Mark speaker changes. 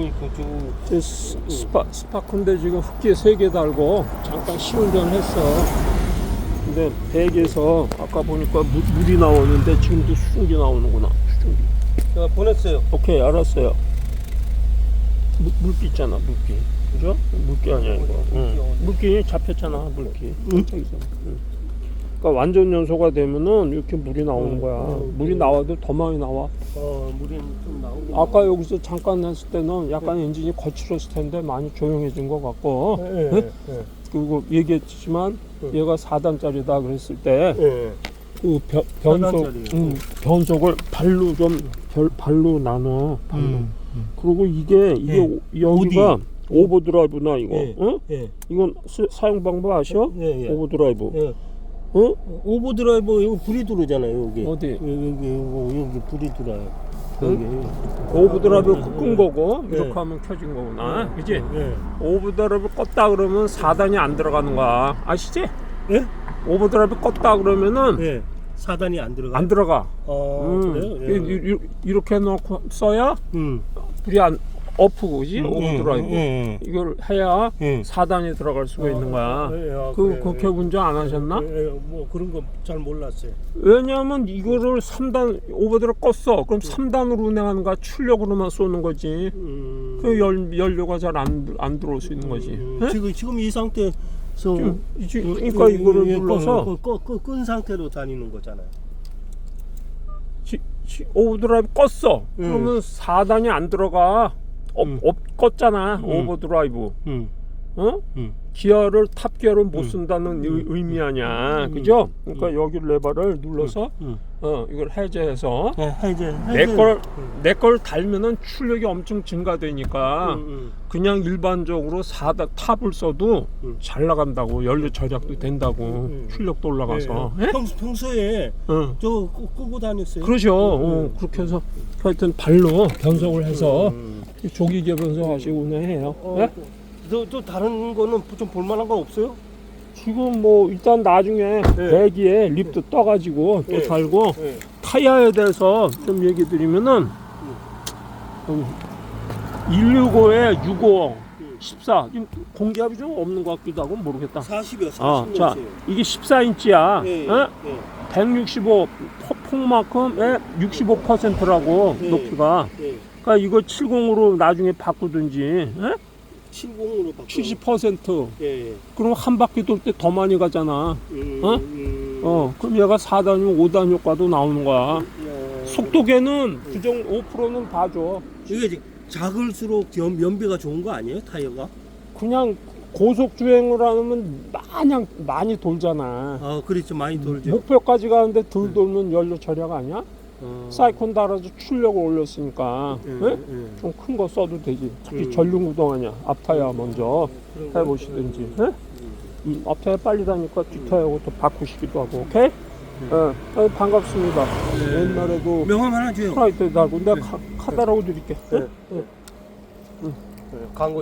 Speaker 1: 뭐 그저
Speaker 2: 저 스- 스파, 스파크인데 지금 흡기 3개 달고 잠깐 시운전 했어. 근데 배에서 아까 보니까 물, 물이 나오는데 지금도 수증기 나오는구나. 수증기.
Speaker 1: 제가 보냈어요.
Speaker 2: 오케이, 알았어요. 물, 물기 있잖아, 물기. 그죠? 물기 아니야, 이거. 응. 물기 잡혔잖아, 물기. 저기서. 응. 그러니까 완전 연소가 되면은 이렇게 물이 나오는 거야. 물이 나와도 더 많이 나와.
Speaker 1: 어 물이 좀 나오고.
Speaker 2: 아까 여기서 잠깐 했을 때는 약간 엔진이 거칠었을 텐데 많이 조용해진 것 같고
Speaker 1: 예,
Speaker 2: 네?
Speaker 1: 예,
Speaker 2: 그리고 얘기했지만
Speaker 1: 네.
Speaker 2: 얘가 4단짜리다 그랬을 때
Speaker 1: 예.
Speaker 2: 그 변속
Speaker 1: 사단짜리예요.
Speaker 2: 음, 변속을 발로 좀 별, 발로 나눠 발로
Speaker 1: 음.
Speaker 2: 그리고 이게 이게
Speaker 1: 예.
Speaker 2: 오- 여기가 오버드라이브나 이거
Speaker 1: 예.
Speaker 2: 어?
Speaker 1: 예.
Speaker 2: 이건 스- 사용 방법 아셔?
Speaker 1: 예, 예.
Speaker 2: 오버드라이브
Speaker 1: 예.
Speaker 2: 어?
Speaker 1: 오버드라이버 여기 불이 들어오잖아요 여기.
Speaker 2: 어디?
Speaker 1: 여기 여기 여기 불이 들어요. 여기.
Speaker 2: 오버드라이브
Speaker 1: 예,
Speaker 2: 끈
Speaker 1: 예.
Speaker 2: 거고
Speaker 1: 예.
Speaker 2: 이렇게 하면 켜진 거구나 그지?
Speaker 1: 예.
Speaker 2: 오버드라이브 껐다 그러면 4단이 안 들어가는 거야 아시지?
Speaker 1: 예?
Speaker 2: 오버드라이브 껐다 그러면은
Speaker 1: 예. 사단이 안 들어가.
Speaker 2: 안 들어가.
Speaker 1: 어
Speaker 2: 음,
Speaker 1: 그래요? 예.
Speaker 2: 이- 이- 이렇게 놓고 써야
Speaker 1: 음.
Speaker 2: 불이 안 어프고 그지?
Speaker 1: 음. 예, 예,
Speaker 2: 이걸 해야
Speaker 1: 예.
Speaker 2: 4단이 들어갈 수가 있는 거야.
Speaker 1: 예, 아,
Speaker 2: 그
Speaker 1: 그래요.
Speaker 2: 그렇게 운전 안 하셨나?
Speaker 1: 예, 예, 뭐 그런 거 잘 몰랐어요.
Speaker 2: 왜냐하면 이거를 3단 오버드라이브 껐어. 그럼 3단으로 운행하는 거야. 출력으로만 쏘는 거지.
Speaker 1: 음.
Speaker 2: 그 연, 연료가 잘 안 안 들어올 수 있는 거지.
Speaker 1: 음,
Speaker 2: 예?
Speaker 1: 지금 지금 이 상태에서
Speaker 2: 지금 이- 지금 그러니까 이거를
Speaker 1: 예,
Speaker 2: 눌러서
Speaker 1: 끈, 끈, 상태로 다니는 거잖아요.
Speaker 2: 지- 지- 오버드라이브 껐어. 그러면 4단이 안 들어가. 업,
Speaker 1: 음.
Speaker 2: 업 껐잖아.
Speaker 1: 음.
Speaker 2: 오버드라이브.
Speaker 1: 음.
Speaker 2: 어?
Speaker 1: 음.
Speaker 2: 기어를 탑기어를 못
Speaker 1: 음.
Speaker 2: 쓴다는 의- 의미 아니야.
Speaker 1: 음.
Speaker 2: 그죠? 그러니까 여기 레버를 눌러서
Speaker 1: 음.
Speaker 2: 어, 이걸 해제해서
Speaker 1: 예, 해제.
Speaker 2: 내걸
Speaker 1: 음.
Speaker 2: 내걸 달면은 출력이 엄청 증가되니까
Speaker 1: 음, 음.
Speaker 2: 그냥 일반적으로 4단 탑을 써도
Speaker 1: 음.
Speaker 2: 잘 나간다고 연료 절약도 된다고
Speaker 1: 음.
Speaker 2: 출력도 올라가서
Speaker 1: 예,
Speaker 2: 예?
Speaker 1: 평소, 평소에
Speaker 2: 어.
Speaker 1: 저 끄- 끄고 다녔어요.
Speaker 2: 그러죠. 어, 그렇게 해서 하여튼 발로 변속을 해서
Speaker 1: 음.
Speaker 2: 조기계 변속하시고 운행해요.
Speaker 1: 어,
Speaker 2: 예?
Speaker 1: 또, 또 다른 거는 좀 볼만한 건 없어요?
Speaker 2: 지금 뭐 일단 나중에 배기에 립도 떠가지고 또
Speaker 1: 예.
Speaker 2: 달고
Speaker 1: 예.
Speaker 2: 타이어에 대해서 좀 얘기 드리면은 165에 65, 14 지금 공기압이 좀 없는 것 같기도 하고 모르겠다.
Speaker 1: 40이요, 40.
Speaker 2: 아, 자 이게 14인치야.
Speaker 1: 예,
Speaker 2: 어?
Speaker 1: 예,
Speaker 2: 165 폭- 폭만큼에 65%라고
Speaker 1: 예.
Speaker 2: 높이가.
Speaker 1: 예.
Speaker 2: 그러니까 이거 70으로 나중에 바꾸든지 예?
Speaker 1: 70으로 바꿔.
Speaker 2: 70%
Speaker 1: 예, 예.
Speaker 2: 그럼 한 바퀴 돌 때 더 많이 가잖아.
Speaker 1: 음,
Speaker 2: 어?
Speaker 1: 음.
Speaker 2: 어, 그럼 얘가 4단이면 5단 효과도 나오는 거야.
Speaker 1: 예.
Speaker 2: 속도계는 규정 5%는 봐줘.
Speaker 1: 이게 작을수록 연, 연비가 좋은 거 아니에요 타이어가?
Speaker 2: 그냥 고속 주행을 하면 마냥 많이 돌잖아.
Speaker 1: 아 그렇죠 많이 돌죠.
Speaker 2: 목표까지 가는데 덜 돌면 연료 절약 아니야?
Speaker 1: 어.
Speaker 2: 사이콘 달아서 출력을 올렸으니까
Speaker 1: 예,
Speaker 2: 네?
Speaker 1: 예.
Speaker 2: 좀 큰 거 써도 되지. 특히
Speaker 1: 음.
Speaker 2: 전륜구동 아니야. 앞타이어 먼저
Speaker 1: 그런 거.
Speaker 2: 해보시든지. 네? 음, 앞타이어 빨리 다니까 뒷타이어하고 또 바꾸시기도 하고. 오케이? 예. 어, 반갑습니다. 옛날에도
Speaker 1: 명함 하나 줘요.
Speaker 2: 프라이트 달고 내가 카, 카다라고 드릴게. 네?
Speaker 1: 네. 광고